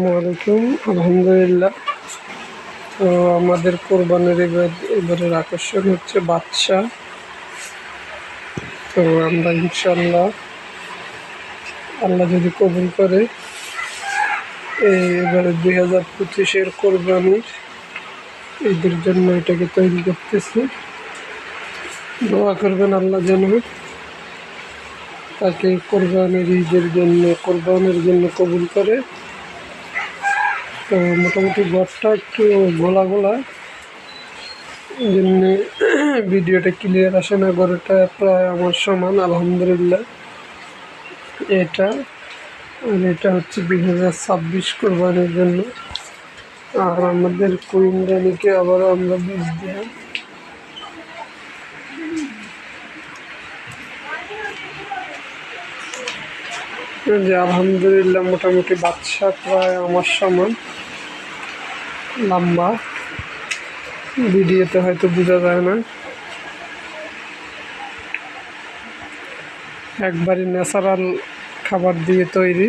আসসালামু আলাইকুম, আলহামদুলিল্লাহ। তো আমাদের কোরবানের এবার এবারের আকর্ষণ হচ্ছে বাচ্চা তো আমরা ইনশাল্লাহ আল্লাহ যদি কবুল করে, এই এবারে দুই হাজার পঁচিশের কোরবানির ঈদের জন্য এটাকে তৈরি করতেছি। দোয়া করবেন আল্লাহ যেন তাকে কোরবানির ঈদের জন্য, কোরবানের জন্য কবুল করে। তো মোটামুটি ঘরটা একটু গোলা গোলা। জন্য ভিডিওটা ক্লিয়ার আসে না ঘরটা প্রায় আমার সমান, আলহামদুলিল্লাহ। এটা, আর এটা হচ্ছে দুই হাজার ছাব্বিশ কোরবানির জন্য। আর আমাদের কুইন রানিকে আবার আমরা বীজ দিলাম। যে আলহামদুলিল্লাহ মোটামুটি বাচ্চা প্রায় আমার সমান লম্বা। ভিডিওতে হয়তো বোঝা যায় না। একবারই ন্যাচারাল খাবার দিয়ে তৈরি।